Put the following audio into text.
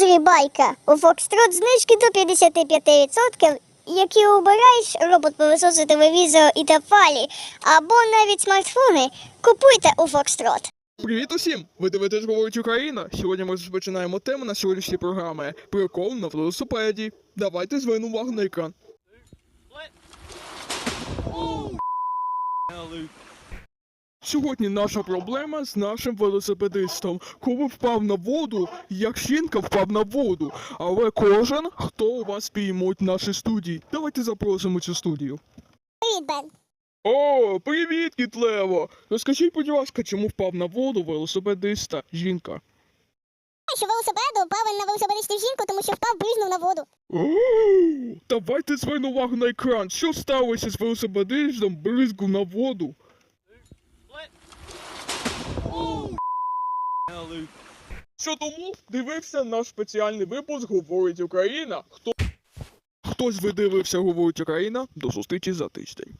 розрібайка. У Фокстрот знижки до 55%, які обираєш робот пилососи, телевізор і тафалі, або навіть смартфони. Купуйте у Фокстрот. Привіт усім! Ви дивитесь «Говорить Україна. Сьогодні ми розпочинаємо тему на сьогоднішній програми Прикол на велосипеді. Давайте звернемо увагу на екран. Сьогодні наша проблема з нашим велосипедистом. Коли впав на воду, як жінка впав на воду. Але кожен, хто у вас піймуть в нашій студії. Давайте запросимо цю студію. Привіт, Бен. О, привіт, Кітлево! Розкажіть, будь ласка, чому впав на воду велосипедиста жінка? Що велосипеду впав на велосипедистів жінку, тому що впав брізнув на воду. О, Давайте звернемо увагу на екран. Що сталося з велосипедистом бризку на воду? Що тому дивився наш спеціальний випуск Говорить Україна. Хто Хтось видивився, Говорить Україна? До зустрічі за тиждень.